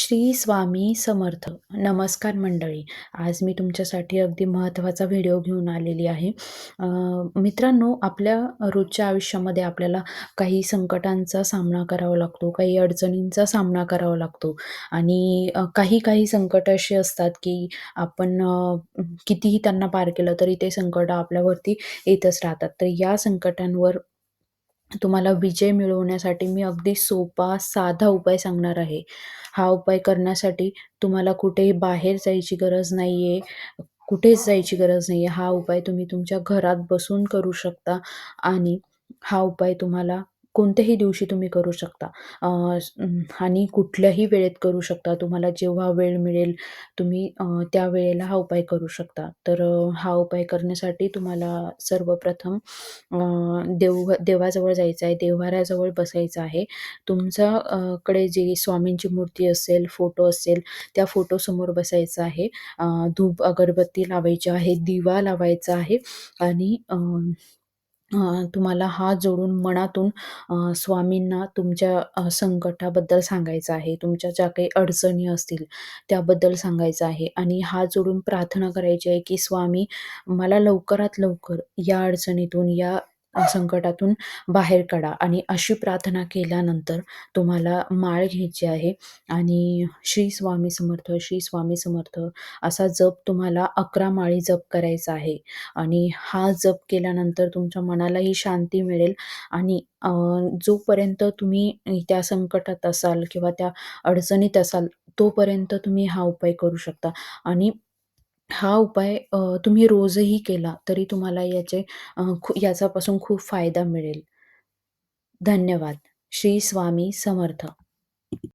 श्री स्वामी समर्थ. नमस्कार मंडळी. आज मी तुमच्यासाठी अगदी महत्त्वाचा व्हिडिओ घेऊन आलेली आहे. मित्रांनो, आपल्या रोजच्या आयुष्यामध्ये आपल्याला काही संकटांचा सामना करावा लागतो, काही अडचणींचा सामना करावा लागतो आणि काही-काही संकट असे असतात, की आपण कितीही त्यांना पार केलं तरी ते संकट आपल्यावरती येतच राहतात. तर या संकटांवर तुम्हाला विजय मिळवण्यासाठी मी अगदी सोपा, साधा उपाय सांगणार आहे. हा उपाय करण्यासाठी तुम्हाला कुठेही बाहेर जायची गरज नाही आहे कुठेच जायची गरज नाही आहे हा उपाय तुम्ही तुमच्या घरात बसून करू शकता आणि हा उपाय तुम्हाला कोणत्याही दिवशी तुम्ही करू शकता आणि कुठल्याही वेळेत करू शकता. तुम्हाला जेव्हा वेळ मिळेल तुम्ही त्या वेळेला हा उपाय करू शकता. तर हा उपाय करण्यासाठी तुम्हाला सर्वप्रथम देव देवाजवळ जायचं आहे, देव्हाऱ्याजवळ बसायचं आहे. तुमचा कडे जी स्वामींची मूर्ती असेल, फोटो असेल, त्या फोटोसमोर बसायचं आहे. धूप अगरबत्ती लावायची आहे, दिवा लावायचा आहे आणि तुम्हाला हात जोडून मनातून स्वामींना तुमच्या संकटाबद्दल सांगायचं आहे. तुमच्या ज्या काही अडचणी असतील त्याबद्दल सांगायचं आहे आणि हात जोडून प्रार्थना करायची आहे, की स्वामी मला लवकरात लवकर या अडचणीतून, या संकटातून बाहेर काढा. आणि अशी प्रार्थना केल्यानंतर तुम्हाला माळ घ्यायची आहे. आणि श्री स्वामी समर्थ, श्री स्वामी समर्थ असा जप तुम्हाला 11 माळी जप करायचा आहे. आणि हा जप केल्यानंतर तुमच्या मनालाही शांती मिळेल. आणि जोपर्यंत तुम्ही त्या संकटात असाल किंवा त्या अडचणीत असाल, तोपर्यंत तुम्ही हा उपाय करू शकता. आणि हा उपाय अ, तुम्ही रोजही केला तरी तुम्हाला याचे अ, खू याच्यापासून खूप फायदा मिळेल. धन्यवाद. श्री स्वामी समर्थ.